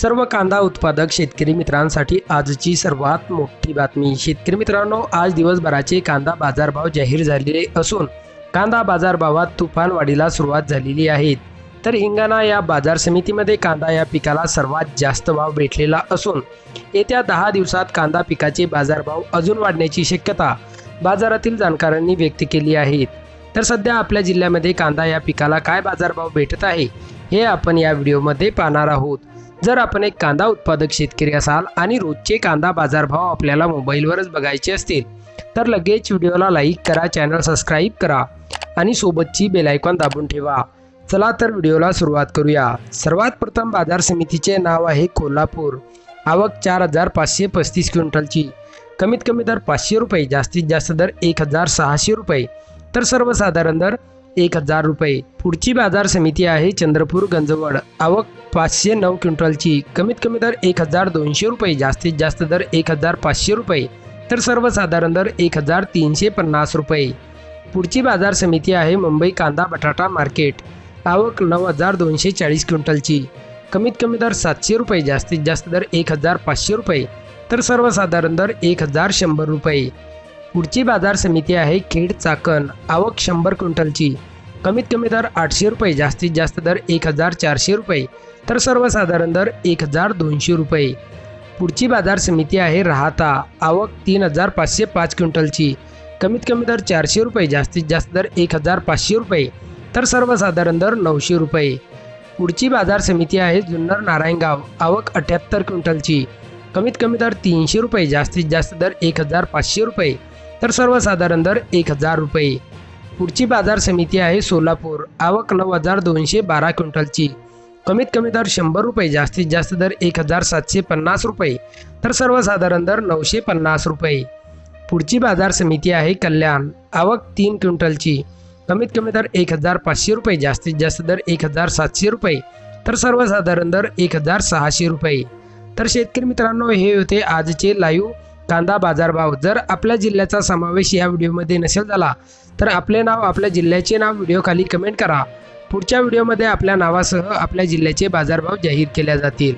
सर्व कांदा उत्पादक शेतकरी मित्रांसाठी आजची सर्वात मोठी बातमी. शेतकरी मित्रांनो आज दिवसभराचे कांदा बाजारभाव जाहीर झालेले असून कांदा बाजारभावात तुफान वाढीला सुरुवात झालेली आहे. तर हिंगाणा या बाजार समितीमध्ये कांदा या पिकाला सर्वात जास्त भाव भेटलेला असून येत्या दहा दिवसात कांदा पिकाचे बाजारभाव अजून वाढण्याची शक्यता बाजारातील जाणकारांनी व्यक्त केली आहे. तर सध्या आपल्या जिल्ह्यामध्ये कांदा या पिकाला काय बाजारभाव भेटत आहे हे आपण या व्हिडिओमध्ये पाहणार आहोत. जर आपण एक कांदा उत्पादक शेतकरी असाल आणि रोजचे कांदा बाजारभाव आपल्याला मोबाईलवरच बघायचे असतील तर लगेच व्हिडिओला लाईक करा चॅनल सबस्क्राईब करा आणि सोबतची बेलायकॉन दाबून ठेवा. चला तर व्हिडिओला सुरुवात करूया. सर्वात प्रथम बाजार समितीचे नाव आहे कोल्हापूर. आवक चार हजार पाचशे पस्तीस क्विंटलची. कमीत कमी दर पाचशे रुपये जास्तीत जास्त दर एक हजार सहाशे रुपये. तर सर्वसाधारण दर एक हजार रुपये. पुढची बाजार समिती आहे चंद्रपूर गंजवड. आवक पाचशे नऊ क्विंटलची. कमीत कमी दर एक हजार दोनशे रुपये. जास्तीत जास्त दर एक हजार पाचशे रुपये. तर सर्वसाधारण दर एक हजार तीनशे पन्नास रुपये. पुढची बाजार समिती आहे मुंबई कांदा बटाटा मार्केट. आवक नऊ हजार दोनशे चाळीस क्विंटलची. कमीत कमी दर सातशे रुपये. जास्तीत जास्त दर एक हजार पाचशे रुपये. तर सर्वसाधारण दर एक हजार शंभर रुपये. पुढची बाजार समिती आहे खेड चाकण. आवक शंभर क्विंटलची. कमीत कमी दर आठशे रुपये जास्तीत जास्त दर एक हजार चारशे रुपये तर सर्वसाधारण दर एक हजार दोनशे रुपये. पुढची बाजार समिती आहे राहता. आवक तीन हजार पाचशे पाच क्विंटलची. कमीत कमी दर चारशे रुपये जास्तीत जास्त दर एक हजार पाचशे रुपये तर सर्वसाधारण दर नऊशे रुपये. पुढची बाजार समिती आहे जुन्नर नारायणगाव. आवक अठ्याहत्तर क्विंटलची. कमीत कमी दर तीनशे रुपये जास्तीत जास्त दर एक हजार पाचशे रुपये तर सर्वसाधारण दर एक हजार रुपये. पुढची बाजार समिती आहे सोलापूर. आवक नऊ हजार दोनशे बारा क्विंटलची. कमीत कमी दर शंभर रुपये जास्तीत जास्त दर एक हजार सातशे पन्नास रुपये. तर सर्वसाधारण दर नऊशे पन्नास रुपये. पुढची बाजार समिती आहे कल्याण. आवक तीन क्विंटलची. कमीत कमी दर एक हजार पाचशे रुपये जास्तीत जास्त दर एक हजार सातशे रुपये. तर सर्वसाधारण दर एक हजार सहाशे रुपये. तर शेतकरी मित्रांनो हे होते आजचे लाईव्ह कांदा बाजारभाव जर आपल्या जिल्ह्याचा समावेश या व्हिडिओमध्ये नसेल झाला तर आपले नाव आपल्या जिल्ह्याचे नाव व्हिडिओखाली कमेंट करा. पुढच्या व्हिडिओमध्ये आपल्या नावासह आपल्या जिल्ह्याचे बाजारभाव जाहीर केल्या जातील.